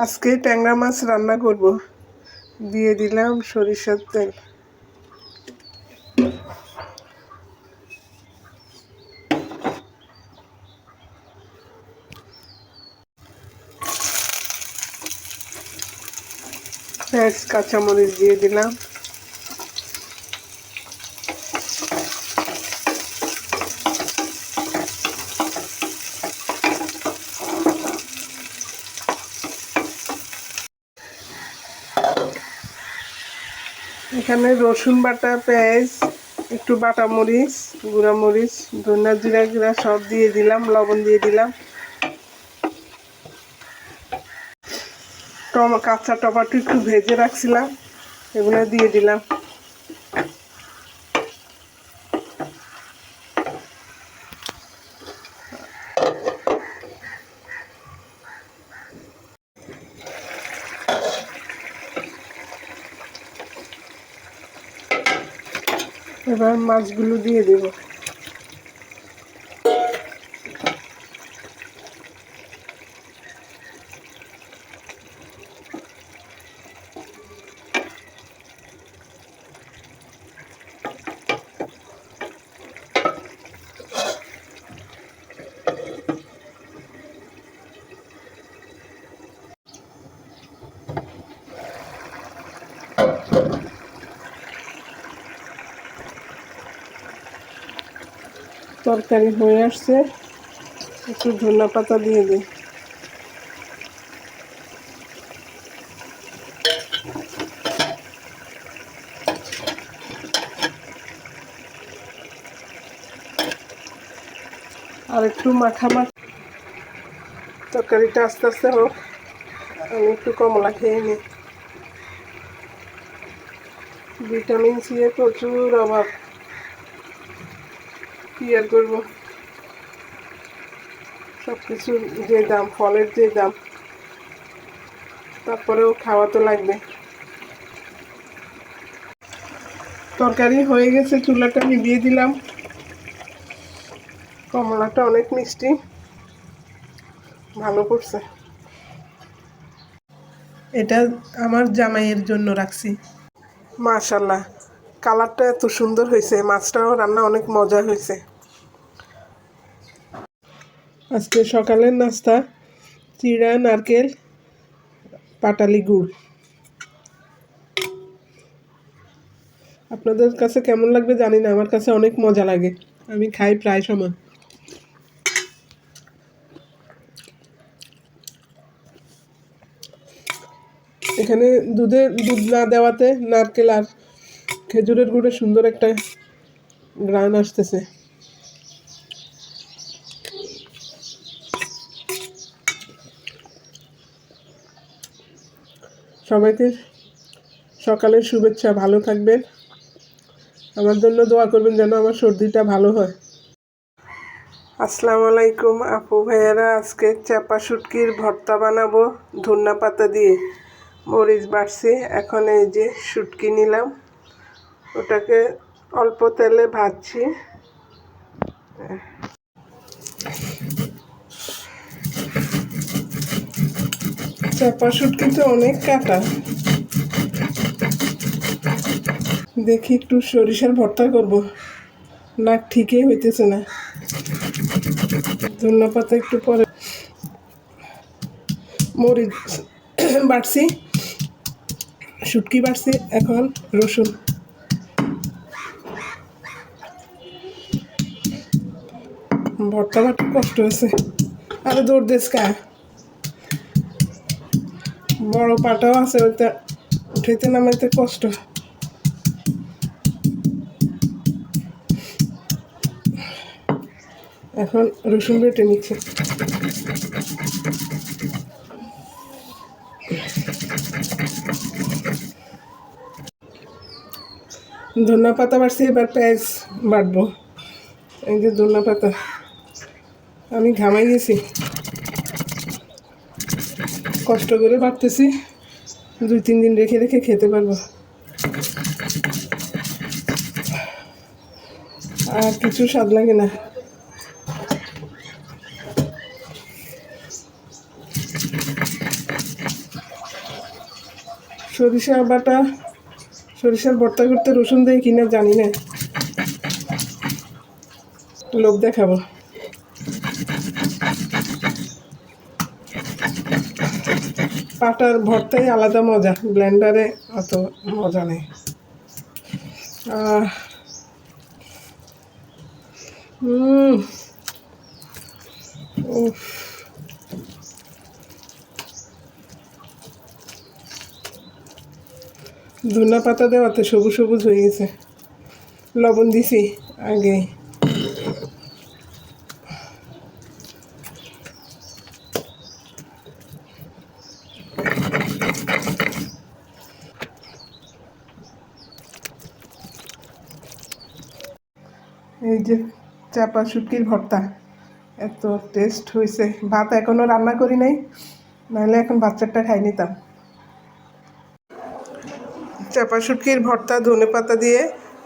আজকে ট্যাংরা মাছ রান্না করব। দিয়ে দিলাম সরিষার তেল। পেঁয়াজ কাঁচামরিচ দিয়ে দিলাম। এখানে রসুন বাটা, পেঁয়াজ, একটু বাটা মরিচ, গুঁড়া মরিচ, ধনিয়া জিরা জিরা সব দিয়ে দিলাম, লবণ দিয়ে দিলাম। টমা, কাঁচা টমাটো একটু ভেজে রাখছিলাম, এগুলো দিয়ে দিলাম। এবার মাছগুলো দিয়ে দেবো। তরকারি হয়ে আসছে। একটু ধনিয়া পাতা দিয়ে দিই। আর একটু মাখা মাখ তরকারিটা আস্তে আস্তে হোক। আমি একটু কমলা খেয়ে নিই। ভিটামিন সি এর প্রচুর অভাব। কি আর করব। সব কিছুর যে দাম ফলের যে দাম তারপরেও খাওয়া তো লাগবে। তরকারি হয়ে গেছে চুলাটা নিভিয়ে দিলাম। কমলাটা অনেক মিষ্টি। ভালো করছে। এটা আমার জামাইয়ের জন্য রাখছি। মাশাল্লাহ কালারটা এত সুন্দর হয়েছে মাছটাও রান্না অনেক মজা হয়েছে। আজকে সকালের নাস্তা, চিড়া, নারকেল, পাটালি গুড়। আপনাদের কাছে কেমন লাগবে জানি না, আমার কাছে অনেক মজা লাগে। আমি খাই প্রায় সময়। এখানে দুধে, দুধ না দেওয়াতে নারকেল আর খেজুরের গুড়ে সুন্দর একটা গ্রান আসতেছে। সবাইকে সকালের শুভেচ্ছা, ভালো থাকবেন। আমার জন্য দোয়া করবেন যেন আমার সর্দিটা ভালো হয়। আসসালামু আলাইকুম আপু ভাইয়ারা, আজকে চাপা শুটকির ভর্তা বানাবো ধন্যা পাতা দিয়ে। মরিচ বাড়ছে এখন এই যে শুটকি নিলাম। ওটাকে অল্প তেলে ভাজছি। চাপা শুটকি তো অনেক কাটা। দেখি একটু সরিষার ভর্তা করব। না ঠিকই হইতেছে না। ধন্য পাতা একটু পরে। মরিচ বাড়ছি। শুটকি বাড়ছি এখন, রসুন। ভর্তা বাটতে কষ্ট হয়েছে। আরে দৌড় দেশ কা বড় পাটাও আছে, ওইটা উঠাইতে নামাইতে কষ্ট। এখন রসুন বেটে নিচ্ছে। ধনা পাতা বাড়ছি, এবার পেঁয়াজ বাটবো। এই যে ধনা পাতা। আমি ঘামাই গেছি। কষ্ট করে বাড়তেছি দুই, তিন দিন রেখে রেখে খেতে পারব। আর কিছু স্বাদ লাগে না। সরিষা বাটা, সরিষার ভর্তা করতে রসুন দেয় কিনা জানি না। লোক দেখাবো। পাটার ভর্তাই আলাদা মজা, ব্লেন্ডারে অত মজা নেই। ধনা পাতা দেওয়াতে সবুজ সবুজ হয়ে গেছে। লবণ দিছি আগে এই যে চাপা শুটকির ভর্তা, এত টেস্ট হয়েছে ভাত এখনও রান্না করি নাই, নাহলে এখন বাচ্চাটা খাই নিতাম। চাপা শুটকির ভর্তা, ধনে পাতা দিয়ে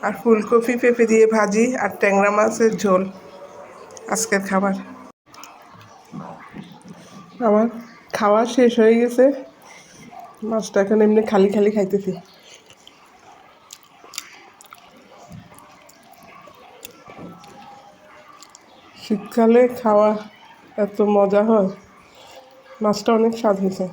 আর ফুলকপি পেঁপে দিয়ে ভাজি আর ট্যাংরা মাছের ঝোল। আজকের খাবার। আমার খাওয়া শেষ হয়ে গেছে। মাছটা এখন এমনি খালি খালি খাইতেছি। শীতকালে খাওয়া এত মজা হয়। মাছটা অনেক স্বাদ হয়েছে।